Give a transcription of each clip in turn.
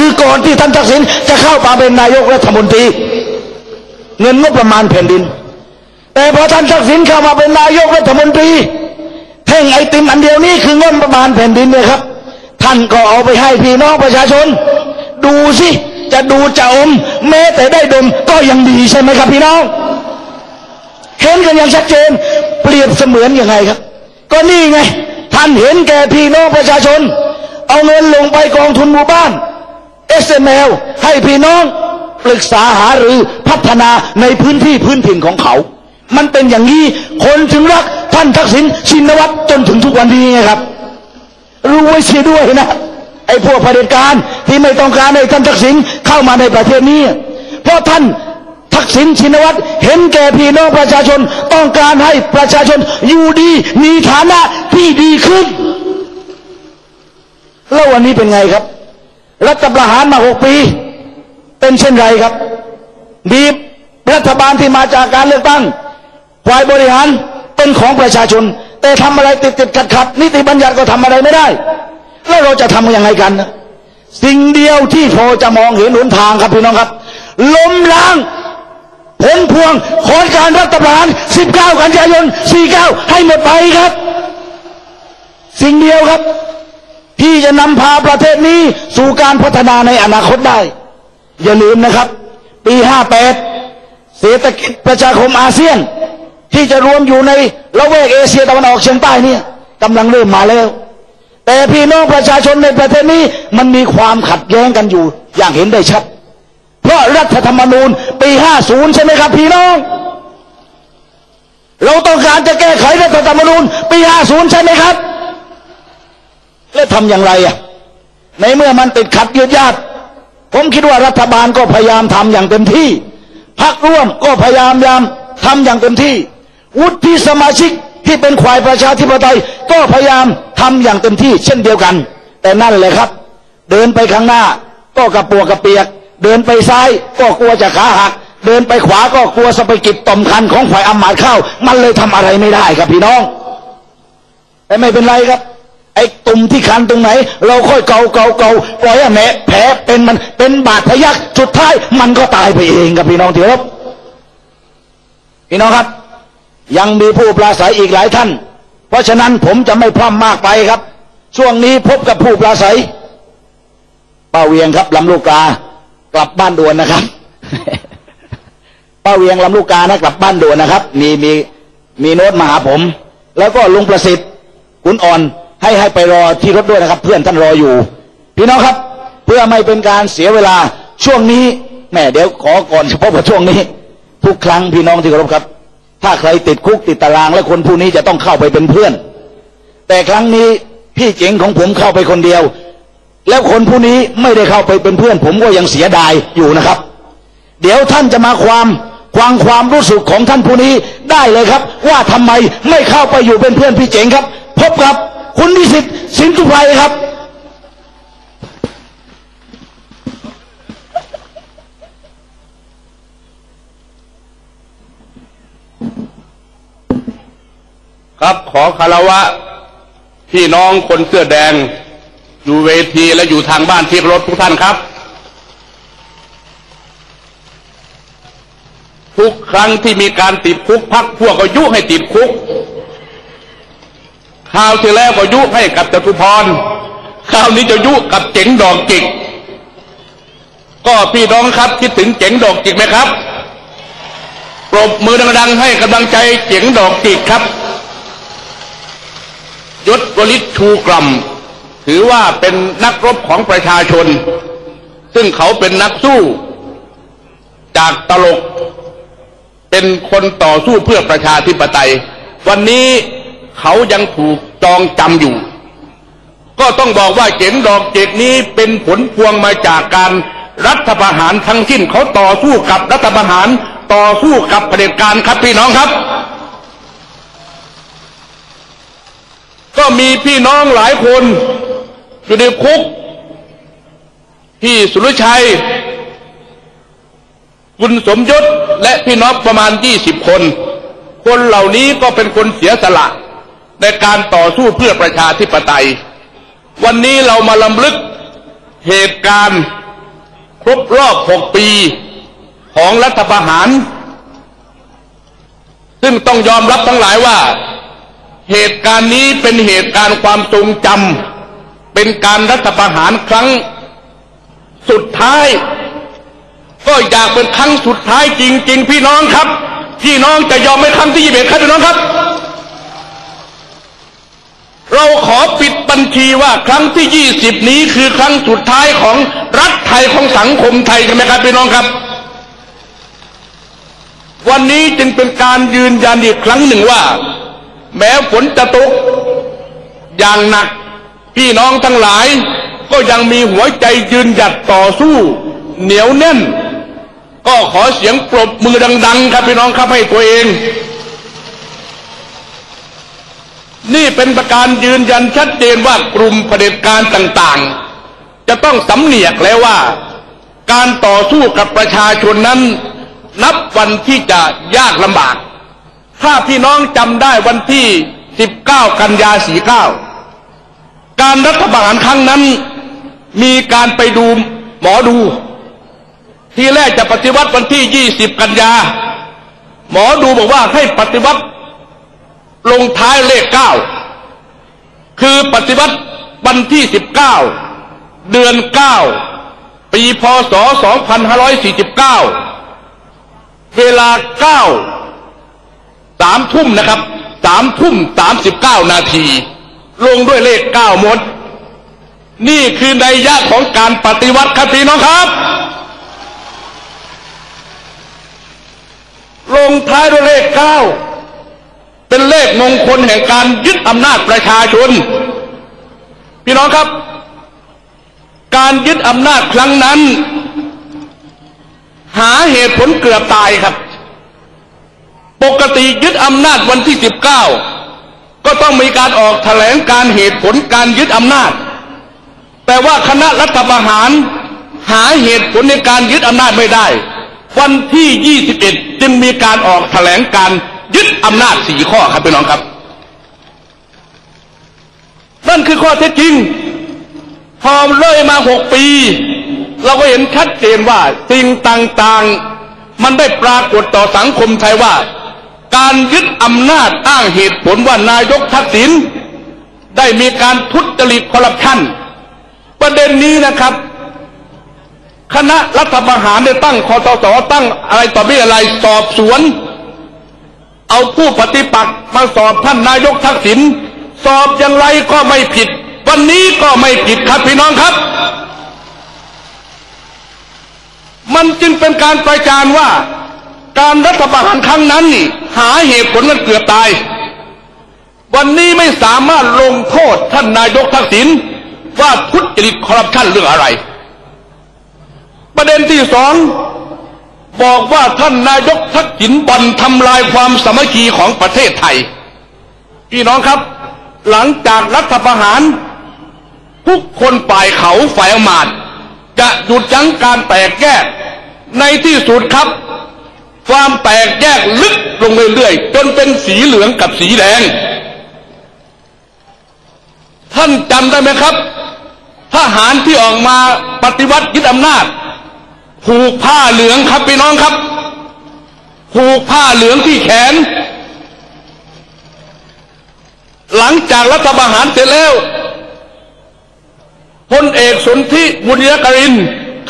คือก่อนที่ท่านทักษิณจะเข้ามาเป็นนายกรัฐมนตรี เงินงบประมาณแผ่นดิน แต่พอท่านทักษิณเข้ามาเป็นนายกรัฐมนตรีแท่งไอติมอันเดียวนี้คืองบประมาณแผ่นดินเนี่ยครับ ท่านก็เอาไปให้พี่น้องประชาชน ดูสิจะดูจะอม แม้แต่ได้ดมก็ยังดีใช่ไหมครับพี่น้องเห็นกันอย่างชัดเจน เปรียบเสมือนยังไงครับ ก็นี่ไง ท่านเห็นแก่พี่น้องประชาชน เอาเงินลงไปกองทุนหมู่บ้าน SML ให้พี่น้องปรึกษาหารือพัฒนาในพื้นที่พื้นถิ่นของเขา มันเป็นอย่างนี้ คนถึงรักท่านทักษิณชินวัตรจนถึงทุกวันนี้ไงครับ รู้ไว้เสียด้วยนะ ไอ้พวกเผด็จการที่ไม่ต้องการให้ท่านทักษิณเข้ามาในประเทศนี้ เพราะท่านทักษิณชินวัตรเห็นแก่พี่น้องประชาชนต้องการให้ประชาชนอยู่ดีมีฐานะที่ดีขึ้น แล้ววันนี้เป็นไงครับ รัฐประหารมาหกปี เป็นเช่นไรครับ มีรัฐบาลที่มาจากการเลือกตั้งฝ่ายบริหารเป็นของประชาชน แต่ทำอะไรติดติดขัดขัดนิติบัญญัติก็ทำอะไรไม่ได้ แล้วเราจะทำยังไงกันนะสิ่งเดียวที่พอจะมองเห็นหนทางครับพี่น้องครับ ล้มล้างผลพวงของการรัฐประหาร 19 กันยายน 49 ให้หมดไปครับ สิ่งเดียวครับ ที่จะนำพาประเทศนี้สู่การพัฒนาในอนาคตได้ อย่าลืมนะครับ ปี 58 เศรษฐกิจประชาคมอาเซียน ที่จะรวมอยู่ในละแวกเอเชียตะวันออกเฉียงใต้เนี่ยกำลังเริ่มมาแล้ว แต่พี่น้องประชาชนในประเทศนี้มันมีความขัดแย้งกันอยู่ อย่างเห็นได้ชัด เพราะรัฐธรรมนูญปี 50 ใช่ไหมครับพี่น้อง เราต้องการจะแก้ไขรัฐธรรมนูญปี 50 ใช่ไหมครับ แล้วทำอย่างไรอะในเมื่อมันติดขัดยืดยาดผมคิดว่ารัฐบาลก็พยายามทำอย่างเต็มที่พรรคร่วมก็พยายามยามทำอย่างเต็มที่ วุฒิสมาชิกที่เป็นควายประชาธิปไตย ก็พยายามทำอย่างเต็มที่ เช่นเดียวกัน แต่นั่นแหละครับ เดินไปข้างหน้า ก็กระปัวกระเปียก เดินไปซ้ายก็กลัวจะขาหัก เดินไปขวาก็กลัวสะไปกิบต่อมคันของฝ่ายอำมาตย์เข้า มันเลยทำอะไรไม่ได้ครับพี่น้อง แต่ไม่เป็นไรครับ ไอ้ตุ่มที่คันตรงไหน เราค่อยเกาเกาเกาปล่อยให้แผลแผลเป็นมันเป็นบาดทะยักสุดท้ายมันก็ตายไปเองครับพี่น้องที่รักพี่น้องครับ ยังมีผู้ปราศัยอีกหลายท่าน เพราะฉะนั้นผมจะไม่พร่ำมากไปครับ ช่วงนี้พบกับผู้ปราศัยป้าเวียงครับลำลูกกากลับบ้านด่วนนะครับป้าเวียงลำลูกกานะกลับบ้านด่วนนะครับ มีมีมีโน้ตมาหาผม แล้วก็ลุงประสิทธิ์คุณอ่อน ให้ให้ไปรอที่รถด้วยนะครับ เพื่อนท่านรออยู่ พี่น้องครับ เพื่อไม่เป็นการเสียเวลาช่วงนี้แม่เดี๋ยวขอก่อนเฉพาะว่าช่วงนี้ ทุกครั้งพี่น้องที่เคารพครับ ถ้าใครติดคุกติดตาราง และคนผู้นี้จะต้องเข้าไปเป็นเพื่อน แต่ครั้งนี้พี่เจ๋งของผมเข้าไปคนเดียว แล้วคนผู้นี้ไม่ได้เข้าไปเป็นเพื่อน ผมก็ยังเสียดายอยู่นะครับ เดี๋ยวท่านจะมาความความความรู้สึกของท่านผู้นี้ได้เลยครับ ว่าทำไมไม่เข้าไปอยู่เป็นเพื่อนพี่เจ๋งครับ พบกับ คุณนิสิตสินทุไพรครับครับขอคารวะพี่น้องคนเสื้อแดง อยู่เวทีและอยู่ทางบ้านที่รถทุกท่านครับ ทุกครั้งที่มีการติดคุกพักพวกก็ยุให้ติดคุก คราวที่แล้วก็ยุให้กับจตุพรคราวนี้จะยุกับเจ๋งดอกจิก ก็พี่น้องครับคิดถึงเจ๋งดอกจิกไหมครับปรบมือดังๆให้กำลังใจเจ๋งดอกจิกครับยศวลิตชูกลัมถือว่าเป็นนักรบของประชาชน ซึ่งเขาเป็นนักสู้ จากตลก เป็นคนต่อสู้เพื่อประชาธิปไตย วันนี้ เขายังถูกจองจำอยู่ ก็ต้องบอกว่าเก๋งดอกเจกนี้เป็นผลพวงมาจากการรัฐประหารทั้งสิ้นเขาต่อสู้กับรัฐประหารต่อสู้กับเผด็จการครับพี่น้องครับ ก็มีพี่น้องหลายคนอยู่ในคุกพี่สุรชัย คุณสมยศและพี่น้องประมาณยี่สิบคน คนเหล่านี้ก็เป็นคนเสียสละ ในการต่อสู้เพื่อประชาธิปไตย วันนี้เรามาลำลึกเหตุการณ์ครบรอบหกปีของรัฐประหาร ซึ่งต้องยอมรับทั้งหลายว่า เหตุการณ์นี้เป็นเหตุการณ์ความทรงจำเป็นการรัฐประหารครั้งสุดท้าย ก็อยากเป็นครั้งสุดท้ายจริง ๆ พี่น้องครับ พี่น้องจะยอมไหมครั้งที่ยี่สิบเอ็ดครับพี่น้องครับ เราขอปิดบัญชีว่าครั้งที่ยี่สิบนี้คือครั้งสุดท้ายของรัฐไทยของสังคมไทยใช่ไหมครับพี่น้องครับ วันนี้จึงเป็นการยืนยันอีกครั้งหนึ่งว่า แม้ฝนจะตกอย่างหนัก พี่น้องทั้งหลาย ก็ยังมีหัวใจยืนหยัดต่อสู้ เหนียวแน่น ก็ขอเสียงปรบมือดัง ๆ ครับพี่น้องครับให้ตัวเอง นี่เป็นประการยืนยันชัดเจนว่ากลุ่มเผด็จการต่างๆ จะต้องสำเนียกแล้วว่า การต่อสู้กับประชาชนนั้น นับวันที่จะยากลำบาก ถ้าพี่น้องจำได้วันที่ 19 กันยา 49 การรัฐประหารครั้งนั้น มีการไปดูหมอดู ที่แรกจะปฏิวัติวันที่ 20 กันยา หมอดูบอกว่าให้ปฏิวัติ ลงท้ายเลข9คือปฏิวัติวันที่19เก้าเดือน9ปีพศ2549เก้าเวลา9สามทุ่มนะครับสามทุ่ม39นาที ลงด้วยเลข9หมด นี่คือในยะของการปฏิวัติครับพี่น้องครับ ลงท้ายด้วยเลข9 เป็นเลขมงคลแห่งการยึดอำนาจประชาชน พี่น้องครับ การยึดอำนาจครั้งนั้น หาเหตุผลเกือบตายครับ ปกติยึดอำนาจวันที่ 19 ก็ต้องมีการออกแถลงการเหตุผลการยึดอำนาจ แต่ว่าคณะรัฐประหารหาเหตุผลในการยึดอำนาจไม่ได้ วันที่ 21 จึงมีการออกแถลงการ ยึดอำนาจสี่ข้อครับพี่น้องครับนั่นคือข้อเท็จจริง พอเลยมาหกปี เราก็เห็นชัดเจนว่าสิ่งต่างๆ มันได้ปรากฏต่อสังคมไทยว่า การยึดอำนาจอ้างเหตุผลว่านายกทักษิณได้มีการทุจริตคอร์รัปชันประเด็นนี้นะครับ คณะรัฐประหารได้ตั้งคอตสตั้งอะไรต่อไม่อะไรสอบสวน เอาผู้ปฏิปักษ์มาสอบท่านนายกทักษิณสอบอย่างไรก็ไม่ผิด วันนี้ก็ไม่ผิดครับพี่น้องครับ มันจึงเป็นการประจานว่า การรัฐประหารครั้งนั้นนี่หาเหตุผลมันเกือบตาย วันนี้ไม่สามารถลงโทษท่านนายกทักษิณว่าทุจริตคอร์รัปชันเรื่องอะไร ประเด็นที่สอง บอกว่าท่านนายกทักษิณบันทำลายความสามัคคีของประเทศไทย พี่น้องครับ หลังจากรัฐประหาร ทุกคนฝ่ายเขาฝ่ายอมาตจะหยุดยั้งการแตกแยก ในที่สุดครับ ความแตกแยกลึกลงเรื่อยๆจนเป็นสีเหลืองกับสีแดง ท่านจำได้ไหมครับ ทหารที่ออกมาปฏิวัติยึดอำนาจ ผูกผ้าเหลืองครับพี่น้องครับ ผูกผ้าเหลืองที่แขน หลังจากรัฐประหารเสร็จแล้วพลเอกสนธิบุญยกริน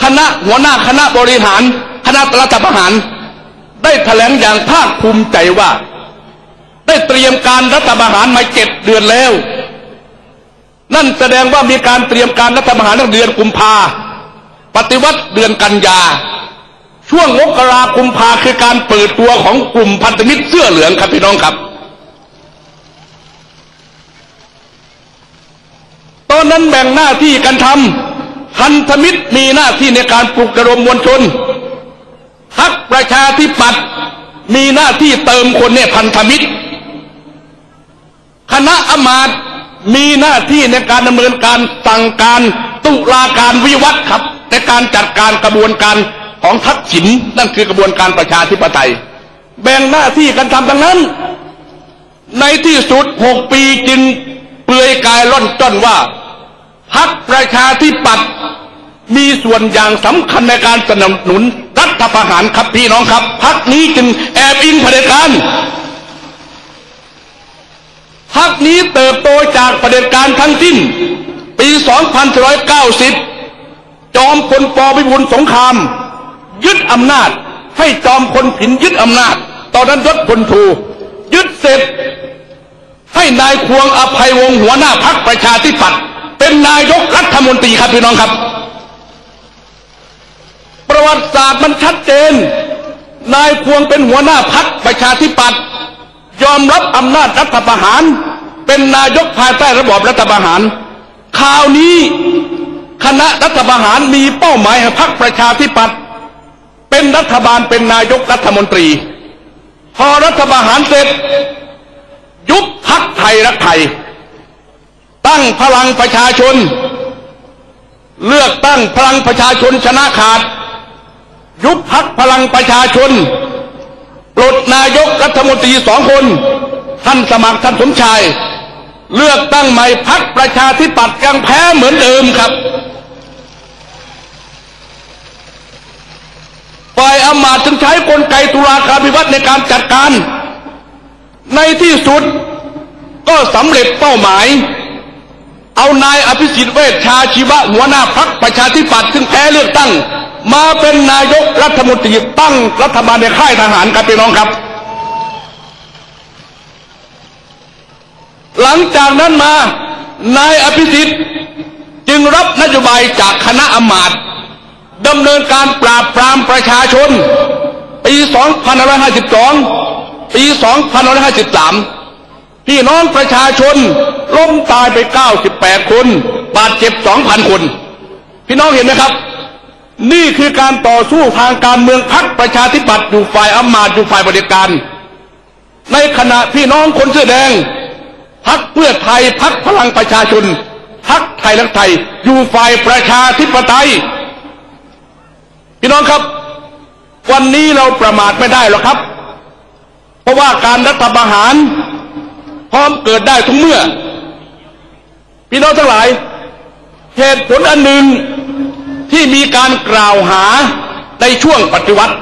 คณะหัวหน้าคณะบริหาร คณะรัฐประหาร ได้แถลงอย่างภาคภูมิใจว่า ได้เตรียมการรัฐประหารมาเจ็ดเดือนแล้ว นั่นแสดงว่ามีการเตรียมการรัฐประหารตั้งเดือนกุมภา ปฏิวัติเดือนกันยา ช่วงมกรากุมภาคือการเปิดตัวของกลุ่มพันธมิตรเสื้อเหลืองครับพี่น้องครับ ตอนนั้นแบ่งหน้าที่กันทำพันธมิตรมีหน้าที่ในการปลุกระดมมวลชนพักประชาธิปัตย์มีหน้าที่เติมคนในพันธมิตร คณะอมาตมีหน้าที่ในการดำเนินการสั่งการตุลาการวิวัฒนครับ ในการจัดการกระบวนการของทักษิณนั่นคือกระบวนการประชาธิปไตย แบ่งหน้าที่กันทำดังนั้น ในที่สุดหกปีจึงเปลือยกายล่อนจ้อนว่าพักประชาธิปัตย์มีส่วนอย่างสำคัญในการสนับสนุนรัฐประหารครับพี่น้องครับพักนี้จึงแอบอิงเผด็จการพักนี้เติบโตจากเผด็จการทั้งสิ้น ปี 2490 จอมพลปพิบูลสงคราม ยึดอำนาจ ให้จอมพลผินยึดอำนาจ ตอนนั้นยศพลทูยึดเสร็จ ให้นายควงอภัยวงหัวหน้าพักประชาธิปัตย์เป็นนายกรัฐมนตรีครับพี่น้องครับ ประวัติศาสตร์มันชัดเจน นายควงเป็นหัวหน้าพักประชาธิปัตย์ยอมรับอำนาจรัฐประหาร เป็นนายกภายใต้ระบอบรัฐประหาร คราวนี้ คณะรัฐประหารมีเป้าหมายให้พักประชาธิปัตย์เป็นรัฐบาลเป็นนายกรัฐมนตรี พอรัฐประหารเสร็จ ยุบพักไทยรักไทย ตั้งพลังประชาชน เลือกตั้งพลังประชาชนชนะขาด ยุบพักพลังประชาชนปลดนายกรัฐมนตรีสองคน ท่านสมัครท่านสมชายเลือกตั้งใหม่พักประชาธิปัตย์ยังแพ้เหมือนเดิมครับ ฝ่ายอำมาดจึงใช้กลไกตุลาการพิวัตในการจัดการ ในที่สุดก็สำเร็จเป้าหมาย เอานายอภิสิทธิ์เวชชาชีวะหัวหน้าพักประชาธิปัตย์ซึ่งแพ้เลือกตั้ง มาเป็นนายกรัฐมนตรีตั้งรัฐบาลในค่ายทหารครับพี่น้องครับ หลังจากนั้นมานายอภิสิทธิ์จึงรับนโยบายจากคณะอมาตย์ ดำเนินการปราบปรามประชาชน ปี2552 ปี 2553 พี่น้องประชาชนล้มตายไป 98 คน บาดเจ็บ 2,000 คน พี่น้องเห็นไหมครับ นี่คือการต่อสู้ทางการเมืองพักประชาธิปัตย์อยู่ฝ่ายอำมาตย์อยู่ฝ่ายบริการ ในขณะพี่น้องคนเสื้อแดงพักเพื่อไทยพักพลังประชาชนพักไทยรักไทย อยู่ฝ่ายประชาธิปไตย พี่น้องครับ วันนี้เราประมาทไม่ได้หรอกครับ เพราะว่าการรัฐประหาร พร้อมเกิดได้ทุกเมื่อ พี่น้องทั้งหลาย เหตุผลอันหนึ่งที่มีการกล่าวหาในช่วงปฏิวัติ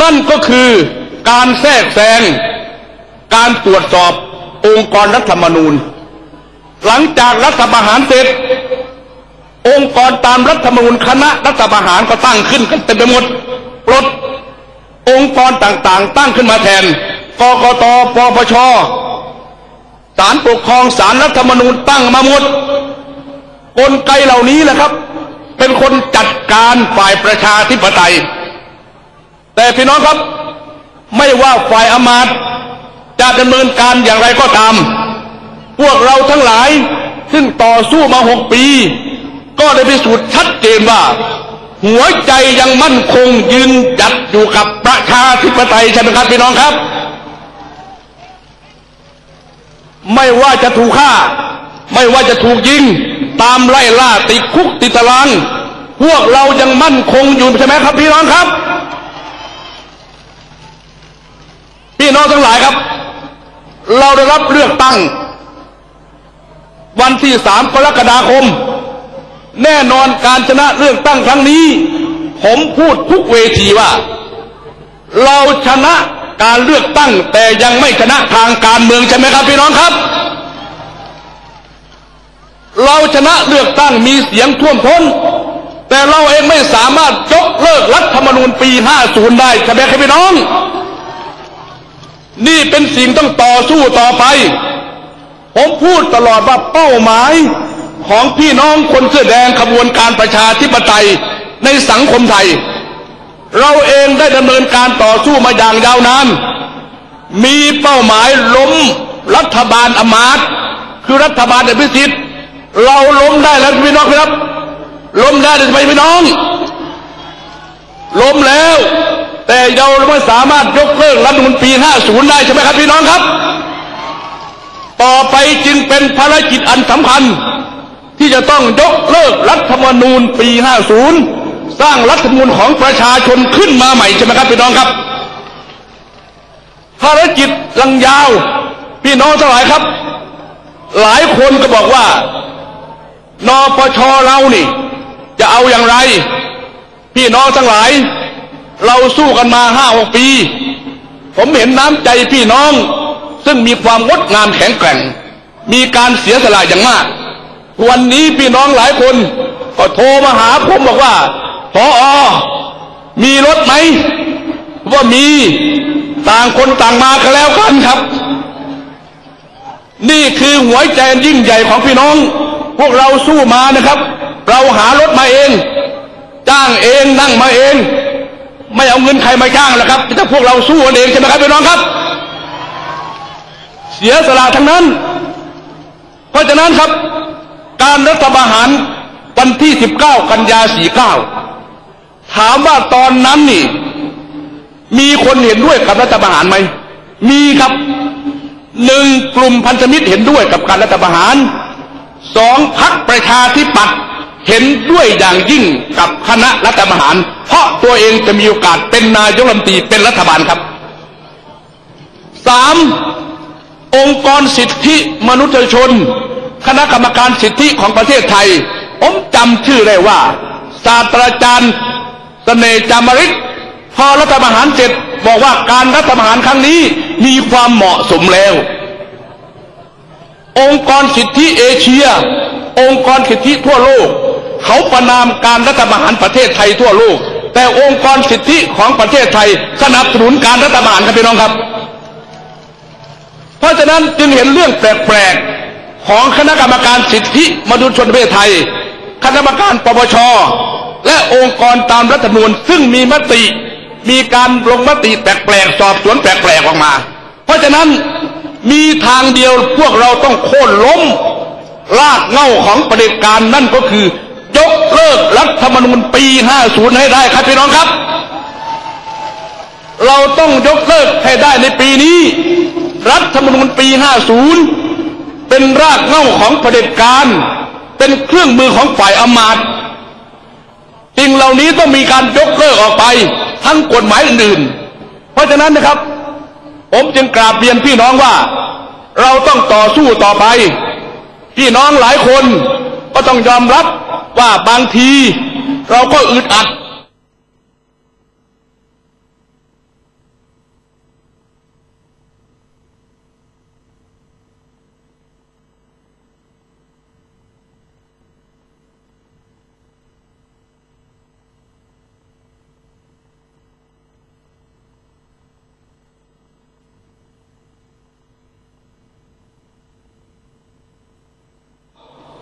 นั่นก็คือการแทรกแซงการตรวจสอบองค์กรรัฐธรรมนูญ หลังจากรัฐประหารเสร็จ องค์กรตามรัฐธรรมนูญคณะรัฐประหารก็ตั้งขึ้นกันเต็มไปหมดปลดองค์กรต่างๆ ตั้งขึ้นมาแทนกกตปปชศาลปกครองศาลรัฐธรรมนูญตั้งมาหมดกลไกเหล่านี้แหละครับ เป็นคนจัดการฝ่ายประชาธิปไตย แต่พี่น้องครับ ไม่ว่าฝ่ายอมาตย์จะดำเนินการอย่างไรก็ตาม พวกเราทั้งหลายซึ่งต่อสู้มาหกปี ก็ได้พิสูจน์ชัดเจนว่า หัวใจยังมั่นคงยืนหยัดอยู่กับประชาธิปไตยใช่ไหมครับพี่น้องครับ ไม่ว่าจะถูกฆ่า ไม่ว่าจะถูกยิง ตามไล่ล่าติดคุกติดตาราง พวกเรายังมั่นคงอยู่ใช่ไหมครับพี่น้องครับ พี่น้องทั้งหลายครับ เราได้รับเลือกตั้ง วันที่สามกรกฎาคม แน่นอนการชนะเลือกตั้งครั้งนี้ ผมพูดทุกเวทีว่า เราชนะการเลือกตั้งแต่ยังไม่ชนะทางการเมืองใช่ไหมครับพี่น้องครับ เราชนะเลือกตั้งมีเสียงท่วมท้น แต่เราเองไม่สามารถยกเลิกรัฐธรรมนูญปี 50 ได้ใช่ไหมครับพี่น้อง นี่เป็นสิ่งต้องต่อสู้ต่อไป ผมพูดตลอดว่าเป้าหมาย ของพี่น้องคนเสื้อแดงขบวนการประชาธิปไตยในสังคมไทย เราเองได้ดำเนินการต่อสู้มาอย่างยาวนานมีเป้าหมายล้มรัฐบาลอมาตย์คือรัฐบาลเดพิสิทธิ์เราล้มได้แล้วพี่น้องครับ ล้มได้หรือไม่พี่น้อง ล้มแล้ว แต่เราไม่สามารถยกเลิกรัฐธรรมนูญปี50 ได้ใช่ไหมครับพี่น้องครับ ต่อไปจึงเป็นภารกิจอันสำคัญ ที่จะต้องยกเลิกรัฐธรรมนูญปี 50 สร้างรัฐธรรมนูญของประชาชนขึ้นมาใหม่ใช่ไหมครับพี่น้องครับ ภารกิจลังยาว พี่น้องทั้งหลายครับ หลายคนก็บอกว่านปชเรานี่ จะเอาอย่างไร พี่น้องทั้งหลาย เราสู้กันมาห้าหกปี ผมเห็นน้ำใจพี่น้อง ซึ่งมีความงดงามแข็งแกร่ง มีการเสียสละอย่างมาก วันนี้พี่น้องหลายคน ก็โทรมาหาผมบอกว่าพออมีรถไหม ว่ามีต่างคนต่างมากันแล้วกันครับ นี่คือหัวใจยิ่งใหญ่ของพี่น้อง พวกเราสู้มานะครับ เราหารถมาเอง จ้างเองนั่งมาเอง ไม่เอาเงินใครมาจ้างหรอกครับแต่พวกเราสู้กันเองใช่ไหมครับพี่น้องครับ เสียสละทั้งนั้น เพราะฉะนั้นครับ การรัฐประหารวันที่ 19 กันยา 49 ถามว่าตอนนั้นนี่ มีคนเห็นด้วยกับรัฐประหารไหม มีครับหนึ่งกลุ่มพันธมิตรเห็นด้วยกับการรัฐประหารสองพักประชาธิปัตย์เห็นด้วยอย่างยิ่งกับคณะรัฐประหาร เพราะตัวเองจะมีโอกาสเป็นนายกรัฐมนตรีเป็นรัฐบาลครับสามองค์กรสิทธิมนุษยชน คณะกรรมการสิทธิของประเทศไทย ผมจำชื่อได้ว่า ศาสตราจารย์เสน่จามริกพอรัฐประหารเสร็จบอกว่าการรัฐประหารครั้งนี้มีความเหมาะสมแล้ว องค์กรสิทธิเอเชีย องค์กรสิทธิทั่วโลก เขาประนามการรัฐประหารประเทศไทยทั่วโลก แต่องค์กรสิทธิของประเทศไทยสนับสนุนการรัฐประหารครับพี่น้องครับ เพราะฉะนั้นจึงเห็นเรื่องแปลกๆ ของคณะกรรมการสิทธิมนุษยชนประเทศไทย คณะกรรมการปปช และองค์กรตามรัฐธรรมนูญซึ่งมีมติ มีการลงมติแปลกๆสอบสวนแปลกๆออกมา เพราะฉะนั้นมีทางเดียวพวกเราต้องโค่นล้มลากเง้าของประเด็จการนั่นก็คือยกเลิกรัฐธรรมนูญปี 50 ให้ได้ครับพี่น้องครับ เราต้องยกเลิกให้ได้ในปีนี้ รัฐธรรมนูญปี 50 เป็นรากเง้าของเผด็จการ เป็นเครื่องมือของฝ่ายอำมาตย์สิ่งเหล่านี้ต้องมีการยกเลิกออกไปทั้งกฎหมายอื่นๆ เพราะฉะนั้นนะครับ ผมจึงกราบเรียนพี่น้องว่า เราต้องต่อสู้ต่อไป พี่น้องหลายคนก็ต้องยอมรับว่าบางที เราก็อึดอัด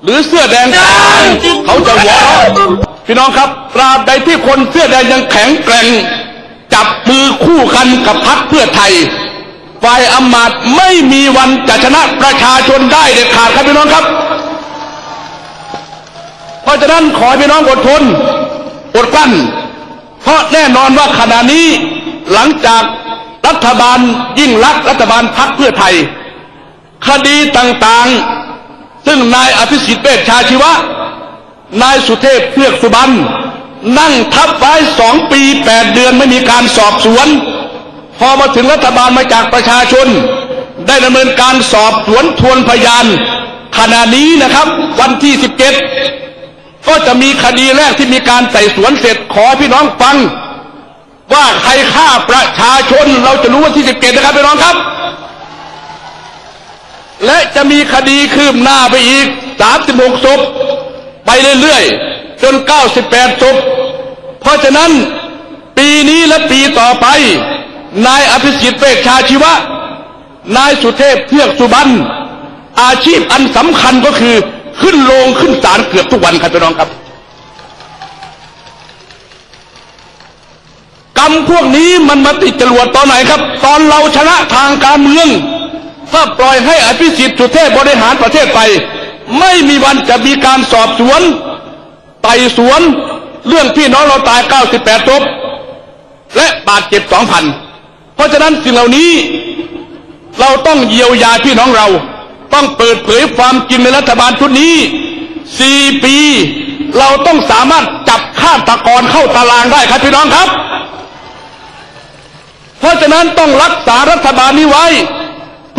หรือเสื้อแดงกลางเขาจะหัวเราะพี่น้องครับตราบใดที่คนเสื้อแดงยังแข็งแกร่ง จับมือคู่กันกับพรรคเพื่อไทยฝ่ายอำมาตย์ไม่มีวันจะชนะประชาชนได้เด็ดขาดครับพี่น้องครับ เพราะฉะนั้นขอให้พี่น้องอดทนอดกลั้น เพราะแน่นอนว่าขณะนี้หลังจากรัฐบาลยิ่งรักษณ์รัฐบาลพรรคเพื่อไทย คดีต่างๆ ซึ่งนายอภิสิทธิ์เวชชาชีวะ นายสุเทพเพือกสุบรรณนั่งทับไว้สองปีแปดเดือนไม่มีการสอบสวน พอมาถึงรัฐบาลมาจากประชาชน ได้ดำเนินการสอบสวนทวนพยานขณะนี้นะครับ วันที่17ก็จะมีคดีแรกที่มีการไต่สวนเสร็จขอพี่น้องฟัง ว่าใครฆ่าประชาชนเราจะรู้วันที่17นะครับพี่น้องครับ และจะมีคดีคืบหน้าไปอีก 36ศพไปเรื่อยๆ จน 98ศพเพราะฉะนั้นปีนี้และปีต่อไป นายอภิสิทธิ์เวชชาชีวะ นายสุเทพเทือกสุบรรณอาชีพอันสำคัญก็คือขึ้นโรงขึ้นศาลเกือบทุกวันครับพี่น้องครับ กรรมพวกนี้มันมาติดจรวดตอนไหนครับ ตอนเราชนะทางการเมือง ถ้าปล่อยให้อภิสิทธิ์สุเทพบริหารประเทศไป ไม่มีวันจะมีการสอบสวน ไต่สวน เรื่องพี่น้องเราตาย 98ศพและบาดเจ็บ 2,000 เพราะฉะนั้นสิ่งเหล่านี้ เราต้องเยียวยาพี่น้องเรา ต้องเปิดเผยความจริงในรัฐบาลชุดนี้ 4 ปี เราต้องสามารถจับฆาตกรเข้าตารางได้ครับพี่น้องครับ เพราะฉะนั้นต้องรักษารัฐบาลนี้ไว้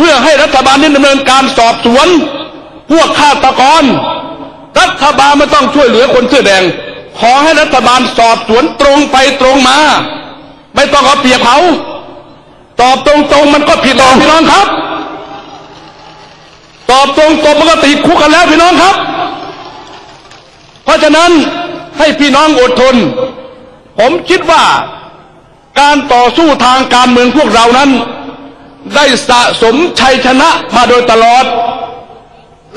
พื่อให้รัฐบาลนี้ดำเนินการสอบสวน พวกฆาตกร รัฐบาลไม่ต้องช่วยเหลือคนเสื้อแดง ขอให้รัฐบาลสอบสวนตรงไปตรงมา ไม่ต้องเอาเปรียบเขาตอบตรงๆมันก็ผิดหรอกพี่น้องครับ ตอบตรงๆมันก็ติดคุกกันแล้วพี่น้องครับ เพราะฉะนั้นให้พี่น้องอดทน ผมคิดว่าการต่อสู้ทางการเมืองพวกเรานั้น ได้สะสมชัยชนะมาโดยตลอด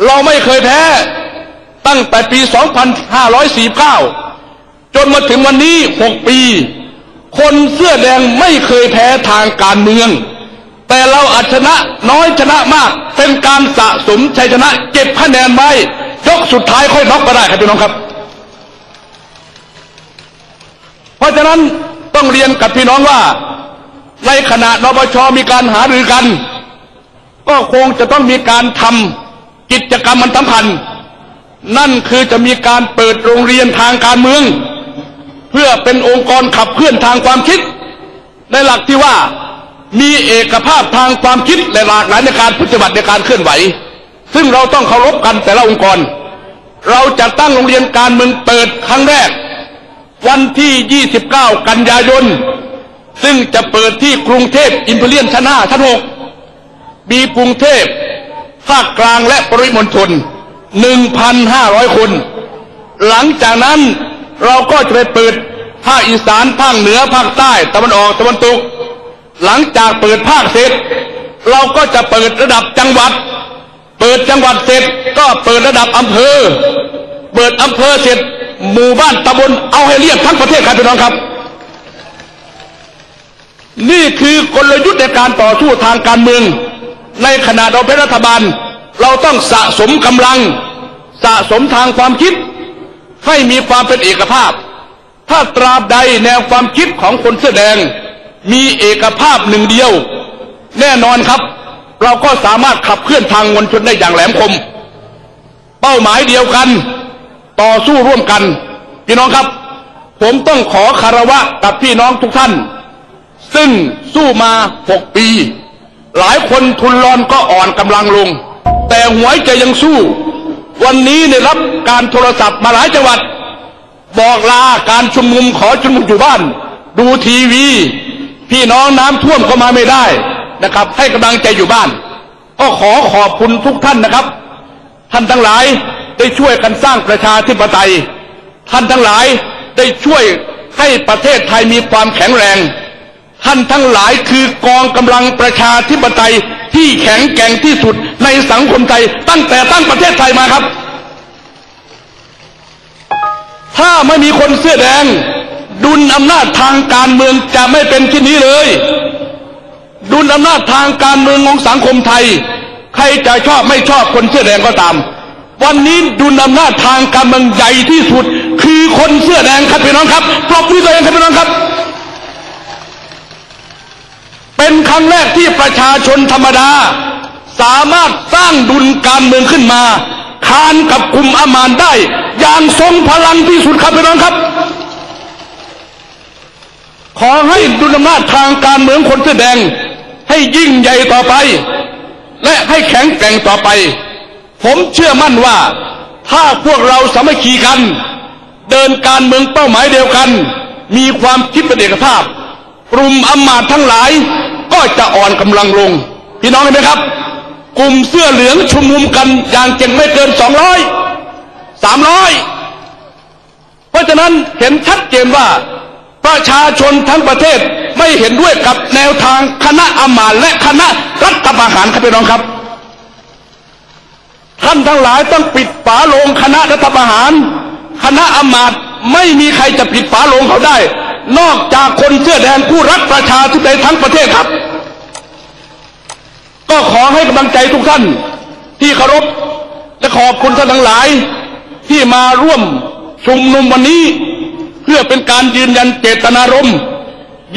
เราไม่เคยแพ้ตั้งแต่ปี 2549 จนมาถึงวันนี้ 6 ปี คนเสื้อแดงไม่เคยแพ้ทางการเมือง แต่เราอาจชนะน้อยชนะมาก เป็นการสะสมชัยชนะ เก็บคะแนนไว้ยกสุดท้ายค่อยน็อกก็ได้ครับพี่น้องครับ เพราะฉะนั้นต้องเรียนกับพี่น้องว่า ในขณะนปชมีการหารือกัน ก็คงจะต้องมีการทำกิจกรรมมันสำคัญ นั่นคือจะมีการเปิดโรงเรียนทางการเมือง เพื่อเป็นองค์กรขับเคลื่อนทางความคิด ในหลักที่ว่ามีเอกภาพทางความคิดและหลากหลายในการปฏิบัติในการเคลื่อนไหว ซึ่งเราต้องเคารพกันแต่ละองค์กร เราจะตั้งโรงเรียนการเมืองเปิดครั้งแรก วันที่ 29 กันยายน ซึ่งจะเปิดที่กรุงเทพอิมพีเรียนชั้นห้าชั้นหกมีกรุงเทพภาคกลางและปริมณฑล1,500 คน หลังจากนั้นเราก็จะไปเปิดภาคอีสานภาคเหนือภาคใต้ตะวันออกตะวันตก หลังจากเปิดภาคเสร็จ เราก็จะเปิดระดับจังหวัด เปิดจังหวัดเสร็จก็เปิดระดับอำเภอ เปิดอำเภอเสร็จ หมู่บ้านตำบลเอาให้เรียบทั้งประเทศครับพี่น้องครับ นี่คือกลยุทธ์ในการต่อสู้ทางการเมือง ในขณะเราเป็นรัฐบาล เราต้องสะสมกำลัง สะสมทางความคิด ให้มีความเป็นเอกภาพ ถ้าตราบใดแนวความคิดของคนเสื้อแดง มีเอกภาพหนึ่งเดียว แน่นอนครับ เราก็สามารถขับเคลื่อนทางมวลชนได้อย่างแหลมคม เป้าหมายเดียวกัน ต่อสู้ร่วมกัน พี่น้องครับ ผมต้องขอคารวะกับพี่น้องทุกท่าน ซึ่งสู้มาหกปี หลายคนทุนรอนก็อ่อนกำลังลง แต่หัวใจยังสู้ วันนี้ได้รับการโทรศัพท์มาหลายจังหวัด บอกลาการชุมนุมขอชุมนุมอยู่บ้าน ดูทีวี พี่น้องน้ำท่วมก็มาไม่ได้นะครับ ให้กำลังใจอยู่บ้าน ก็ขอขอบคุณทุกท่านนะครับ ท่านทั้งหลายได้ช่วยกันสร้างประชาธิปไตย ท่านทั้งหลายได้ช่วยให้ประเทศไทยมีความแข็งแรง ท่านทั้งหลายคือกองกำลังประชาธิปไตยที่แข็งแกร่งที่สุดในสังคมไทย ตั้งแต่ตั้งประเทศไทยมาครับ ถ้าไม่มีคนเสื้อแดง ดุลอำนาจทางการเมืองจะไม่เป็นที่นี้เลย ดุลอำนาจทางการเมืองของสังคมไทย ใครจะชอบไม่ชอบคนเสื้อแดงก็ตาม วันนี้ดุลอำนาจทางการเมืองใหญ่ที่สุด คือคนเสื้อแดงครับพี่น้องครับปรบมือตัวเองครับพี่น้องครับ รั้งแรกที่ประชาชนธรรมดา สามารถสร้างดุลการเมืองขึ้นมาคานกับกลุ่มอำมานได้ อย่างทรงพลังที่สุดครับพี่น้องครับ ขอให้ดุลอำนาจทางการเมืองคนเสื้อแดง ให้ยิ่งใหญ่ต่อไป และให้แข็งแกร่งต่อไป ผมเชื่อมั่นว่า ถ้าพวกเราสามัคคีกัน เดินการเมืองเป้าหมายเดียวกัน มีความคิดเป็นเอกภาพกลุ่มอำมาตย์ทั้งหลาย ก็จะอ่อนกำลังลง พี่น้องเห็นไหมครับ กลุ่มเสื้อเหลืองชุมนุมกันอย่างเก่งไม่เกินสองร้อยสามร้อยเพราะฉะนั้นเห็นชัดเจนว่าประชาชนทั้งประเทศไม่เห็นด้วยกับแนวทางคณะอำมาตและคณะรัฐประหารครับพี่น้องครับ ท่านทั้งหลายต้องปิดฝาโลงคณะรัฐประหาร คณะอำมาตไม่มีใครจะปิดฝาโลงเขาได้ นอกจากคนเสื้อแดงผู้รักประชาธิปไตยทั้งประเทศครับ ก็ขอให้กำลังใจทุกท่าน ที่เคารพและขอบคุณท่านทั้งหลาย ที่มาร่วมชุมนุมวันนี้ เพื่อเป็นการยืนยันเจตนารมณ์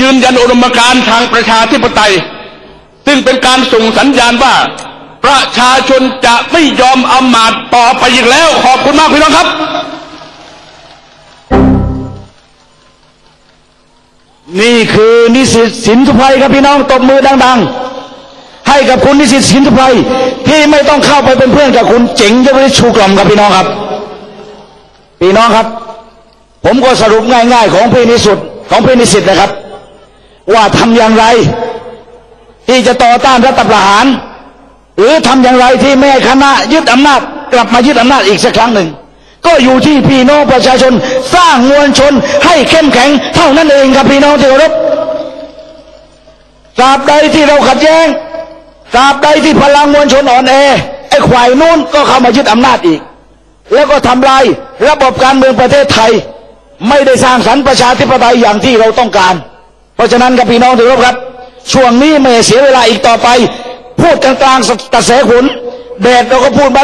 ยืนยันอุดมการณ์ทางประชาธิปไตย ซึ่งเป็นการส่งสัญญาณว่า ประชาชนจะไม่ยอมอำมาตย์ต่อไปอีกแล้ว ขอบคุณมากพี่น้องครับนี่คือนิสิตสินทุภัยครับพี่น้องตบมือดัง ๆ ให้กับคุณนิสิตสินทุภัยที่ไม่ต้องเข้าไปเป็นเพื่อนกับคุณเจ๋งจะไม่ได้ชูกล่อมครับพี่น้องครับ พี่น้องครับ ผมก็สรุปง่ายๆ ของพี่นิสุทธ์ของพี่นิสิตนะครับ ว่าทำอย่างไร ที่จะต่อต้านรัฐประหาร หรือทำอย่างไรที่ไม่ให้คณะยึดอำนาจกลับมายึดอำนาจอีกสักครั้งหนึ่ง ก็อยู่ที่พี่น้องประชาชน สร้างมวลชนให้เข้มแข็งเท่านั้นเองครับพี่น้องที่เคารพตราบใดที่เราขัดแย้ง ตราบใดที่พลังมวลชนอ่อนแอไอ้ควายนู้นก็เข้ามายึดอำนาจอีก แล้วก็ทำลายระบบการเมืองประเทศไทย ไม่ได้สร้างสรรค์ประชาธิปไตยอย่างที่เราต้องการ เพราะฉะนั้นกับพี่น้องที่เคารพครับ ช่วงนี้ไม่เสียเวลาอีกต่อไป พูดกลางๆกระแสขุนแดดเราก็พูดมา